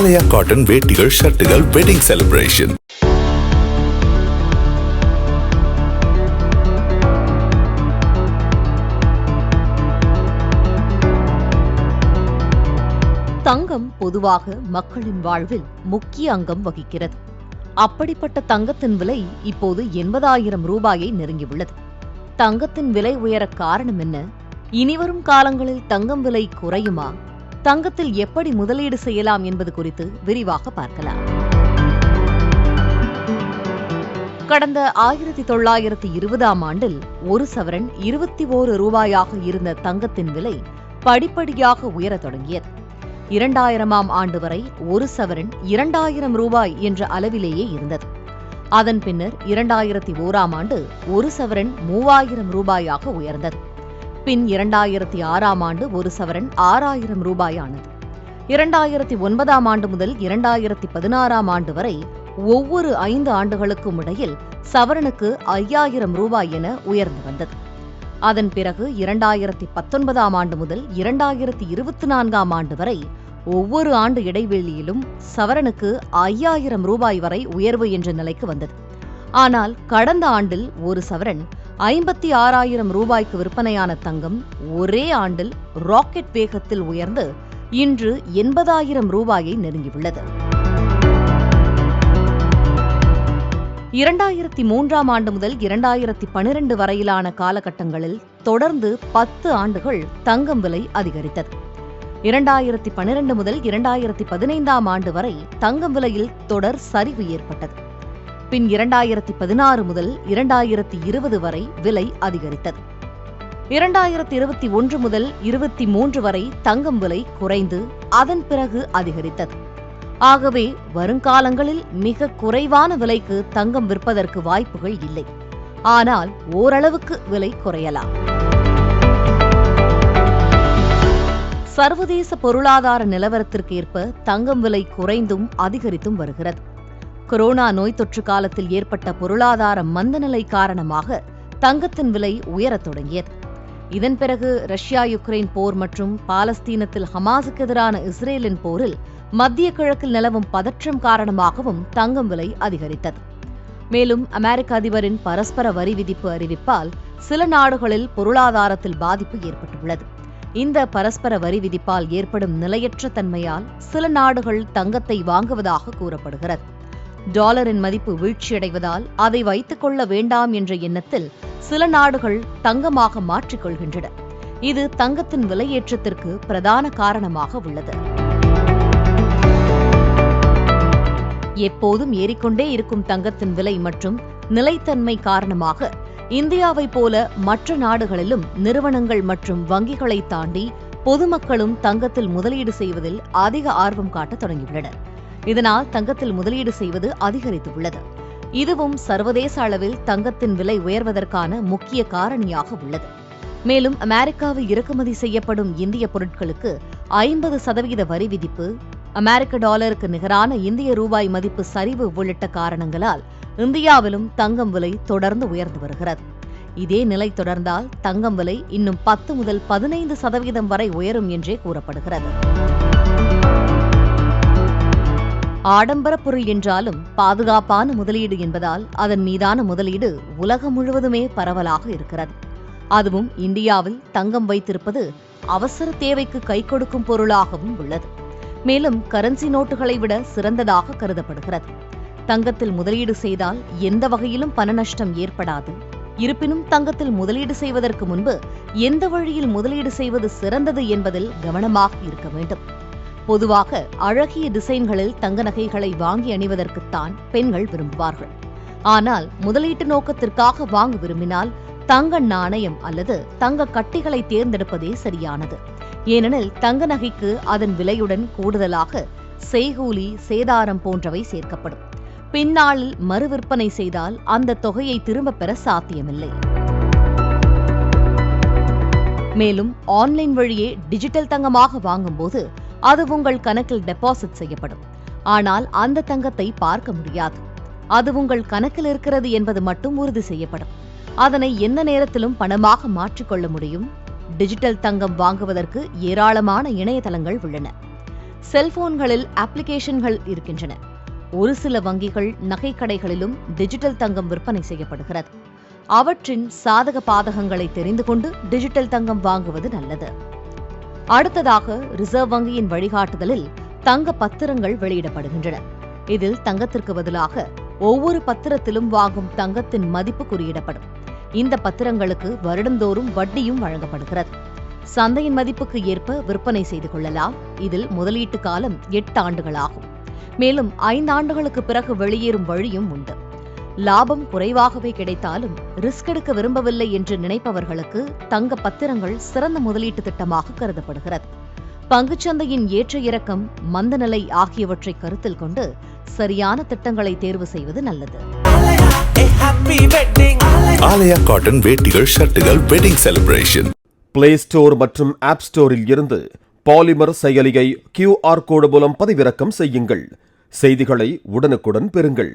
ஆலயா cotton வேட்டிகள் ஷர்ட்டுகள் wedding celebration தங்கம் பொதுவாக மக்களின் வாழ்வில் முக்கிய அங்கம் வகிக்கிறது. அப்படிப்பட்ட தங்கத்தின் விலை இப்போது எண்பதாயிரம் ரூபாயை நெருங்கியுள்ளது. தங்கத்தின் விலை உயர காரணம் என்ன? இனிவரும் காலங்களில் தங்கம் விலை குறையுமா? தங்கத்தில் எப்படி முதலீடு செய்யலாம் என்பது குறித்து விரிவாக பார்க்கலாம். கடந்த ஆயிரத்தி தொள்ளாயிரத்தி இருபதாம் ஆண்டில் ஒரு சவரன் இருபத்தி ஓரு ரூபாயாக இருந்த தங்கத்தின் விலை படிப்படியாக உயரத் தொடங்கியது. இரண்டாயிரமாம் ஆண்டு வரை ஒரு சவரன் இரண்டாயிரம் ரூபாய் என்ற அளவிலேயே இருந்தது. அதன் பின்னர் இரண்டாயிரத்தி ஓராம் ஆண்டு ஒரு சவரன் மூவாயிரம் ரூபாயாக உயர்ந்தது. பின் இரண்டாயிரத்தி ஆறாம் ஆண்டு ஒரு சவரன் ஆறாயிரம் ரூபாய் ஆனது இரண்டாயிரத்தி ஒன்பதாம் ஆண்டு முதல் இரண்டாயிரத்தி பதினாறாம் ஆண்டு வரை ஒவ்வொரு ஐந்து ஆண்டுகளுக்கும் இடையில் சவரனுக்கு ஐயாயிரம் ரூபாய் என உயர்ந்து வந்தது. அதன் பிறகு இரண்டாயிரத்தி பத்தொன்பதாம் ஆண்டு முதல் இரண்டாயிரத்தி இருபத்தி நான்காம் ஆண்டு வரை ஒவ்வொரு ஆண்டு இடைவெளியிலும் சவரனுக்கு ஐயாயிரம் ரூபாய் வரை உயர்வு என்ற நிலைக்கு வந்தது. ஆனால் கடந்த ஆண்டில் ஒரு சவரன் ஐம்பத்தி ஆறாயிரம் ரூபாய்க்கு விற்பனையான தங்கம் ஒரே ஆண்டில் ராக்கெட் வேகத்தில் உயர்ந்து இன்று எண்பதாயிரம் ரூபாயை நெருங்கியுள்ளது. இரண்டாயிரத்தி மூன்றாம் ஆண்டு முதல் இரண்டாயிரத்தி பனிரெண்டு வரையிலான காலகட்டங்களில் தொடர்ந்து பத்து ஆண்டுகள் தங்கம் விலை அதிகரித்தது. இரண்டாயிரத்தி பனிரெண்டு முதல் இரண்டாயிரத்தி பதினைந்தாம் ஆண்டு வரை தங்கம் விலையில் தொடர் சரிவு ஏற்பட்டது. பின் இரண்டாயிரத்தி பதினாறு முதல் இரண்டாயிரத்தி இருபது வரை விலை அதிகரித்தது. இரண்டாயிரத்தி இருபத்தி ஒன்று முதல் இருபத்தி மூன்று வரை தங்கம் விலை குறைந்து அதன் பிறகு அதிகரித்தது. ஆகவே வருங்காலங்களில் மிக குறைவான விலைக்கு தங்கம் விற்பதற்கு வாய்ப்புகள் இல்லை. ஆனால் ஓரளவுக்கு விலை குறையலாம். சர்வதேச பொருளாதார நிலவரத்திற்கு ஏற்ப தங்கம் விலை குறைந்தும் அதிகரித்தும் வருகிறது. கொரோனா நோய் தொற்று காலத்தில் ஏற்பட்ட பொருளாதார மந்தநிலை காரணமாக தங்கத்தின் விலை உயரத் தொடங்கியது. இதன் பிறகு ரஷ்யா யுக்ரைன் போர் மற்றும் பாலஸ்தீனத்தில் ஹமாஸுக்கு எதிரான இஸ்ரேலின் போரில் மத்திய கிழக்கில் நிலவும் பதற்றம் காரணமாகவும் தங்கம் விலை அதிகரித்தது. மேலும் அமெரிக்க அதிபரின் பரஸ்பர வரி விதிப்பு அறிவிப்பால் சில நாடுகளில் பொருளாதாரத்தில் பாதிப்பு ஏற்பட்டுள்ளது. இந்த பரஸ்பர வரி விதிப்பால் ஏற்படும் நிலையற்ற தன்மையால் சில நாடுகள் தங்கத்தை வாங்குவதாக கூறப்படுகிறது. டாலரின் மதிப்பு வீழ்ச்சியடைவதால் அதை வைத்துக் கொள்ள வேண்டாம் என்ற எண்ணத்தில் சில நாடுகள் தங்கமாக மாற்றிக்கொள்கின்றன இது தங்கத்தின் விலையேற்றத்திற்கு பிரதான காரணமாக உள்ளது. எப்போதும் ஏறிக்கொண்டே இருக்கும் தங்கத்தின் விலை மற்றும் நிலைத்தன்மை காரணமாக இந்தியாவை போல மற்ற நாடுகளிலும் நிறுவனங்கள் மற்றும் வங்கிகளை தாண்டி பொதுமக்களும் தங்கத்தில் முதலீடு செய்வதில் அதிக ஆர்வம் காட்டத் தொடங்கியுள்ளனர். இதனால் தங்கத்தில் முதலீடு செய்வது அதிகரித்துள்ளது. இதுவும் சர்வதேச அளவில் தங்கத்தின் விலை உயர்வதற்கான முக்கிய காரணியாக உள்ளது. மேலும் அமெரிக்காவில் இறக்குமதி செய்யப்படும் இந்திய பொருட்களுக்கு ஐம்பது சதவீத வரி விதிப்பு அமெரிக்க டாலருக்கு நிகரான இந்திய ரூபாய் மதிப்பு சரிவு உள்ளிட்ட காரணங்களால் இந்தியாவிலும் தங்கம் விலை தொடர்ந்து உயர்ந்து வருகிறது. இதே நிலை தொடர்ந்தால் தங்கம் விலை இன்னும் பத்து முதல் பதினைந்து சதவீதம் வரை உயரும் என்றே கூறப்படுகிறது. ஆடம்பர பொருள் என்றாலும் பாதுகாப்பான முதலீடு என்பதால் அதன் மீதான முதலீடு உலகம் முழுவதுமே பரவலாக இருக்கிறது. அதுவும் இந்தியாவில் தங்கம் வைத்திருப்பது அவசர தேவைக்கு கை கொடுக்கும் பொருளாகவும் உள்ளது. மேலும் கரன்சி நோட்டுகளை விட சிறந்ததாக கருதப்படுகிறது. தங்கத்தில் முதலீடு செய்தால் எந்த வகையிலும் பண நஷ்டம் ஏற்படாது. இருப்பினும் தங்கத்தில் முதலீடு செய்வதற்கு முன்பு எந்த வழியில் முதலீடு செய்வது சிறந்தது என்பதில் கவனமாக இருக்க வேண்டும். பொதுவாக அழகிய டிசைன்களில் தங்க நகைகளை வாங்கி அணிவதற்குத்தான் பெண்கள் விரும்புவார்கள். ஆனால் முதலீட்டு நோக்கத்திற்காக வாங்க விரும்பினால் தங்க நாணயம் அல்லது தங்க கட்டிகளை தேர்ந்தெடுப்பதே சரியானது. ஏனெனில் தங்க நகைக்கு அதன் விலையுடன் கூடுதலாக செய்கூலி சேதாரம் போன்றவை சேர்க்கப்படும். பின்னாளில் மறு விற்பனை செய்தால் அந்த தொகையை திரும்பப் பெற சாத்தியமில்லை. மேலும் ஆன்லைன் வழியே டிஜிட்டல் தங்கமாக வாங்கும்போது அது உங்கள் கணக்கில் டெபாசிட் செய்யப்படும். ஆனால் அந்த தங்கத்தை பார்க்க முடியாது. அது உங்கள் கணக்கில் இருக்கிறது என்பது மட்டும் உறுதி செய்யப்படும். அதனை எந்த நேரத்திலும் பணமாக மாற்றிக்கொள்ள முடியும்? டிஜிட்டல் தங்கம் வாங்குவதற்கு ஏராளமான இணையதளங்கள் உள்ளன. செல்போன்களில் அப்ளிகேஷன்கள் இருக்கின்றன. ஒரு சில வங்கிகள் நகைக்கடைகளிலும் டிஜிட்டல் தங்கம் விற்பனை செய்யப்படுகிறது. அவற்றின் சாதக பாதகங்களை தெரிந்து கொண்டு டிஜிட்டல் தங்கம் வாங்குவது நல்லது. அடுத்ததாக ரிசர்வ் வங்கியின் வழிகாட்டுதலில் தங்க பத்திரங்கள் வெளியிடப்படுகின்றன. இதில் தங்கத்திற்கு பதிலாக ஒவ்வொரு பத்திரத்திலும் வாங்கும் தங்கத்தின் மதிப்பு குறியிடப்படும். இந்த பத்திரங்களுக்கு வருடந்தோறும் வட்டியும் வழங்கப்படுகிறது. சந்தையின் மதிப்புக்கு ஏற்ப விற்பனை செய்து கொள்ளலாம். இதில் முதலீட்டு காலம் எட்டு ஆண்டுகளாகும் மேலும் ஐந்து ஆண்டுகளுக்கு பிறகு வெளியேறும் வழியும் உண்டு. லாபம் குறைவாகவே கிடைத்தாலும் ரிஸ்க் எடுக்க விரும்பவில்லை என்று நினைப்பவர்களுக்கு தங்க பத்திரங்கள் சிறந்த முதலீட்டு திட்டமாக கருதப்படுகிறது. பங்குச்சந்தையின் ஏற்ற இறக்கம் மந்தநிலை ஆகியவற்றை கருத்தில் கொண்டு சரியான திட்டங்களை தேர்வு செய்வது நல்லது. ஆலயா காட்டன் வேட்டிகள் ஷர்ட்டுகள் வெட்டிங் செலிப்ரேஷன் பிளே ஸ்டோர் மற்றும் ஆப் ஸ்டோரில் இருந்து பாலிமர் செயலியை கியூஆர் கோடு மூலம் பதிவிறக்கம் செய்யுங்கள். செய்திகளை உடனுக்குடன் பெறுங்கள்.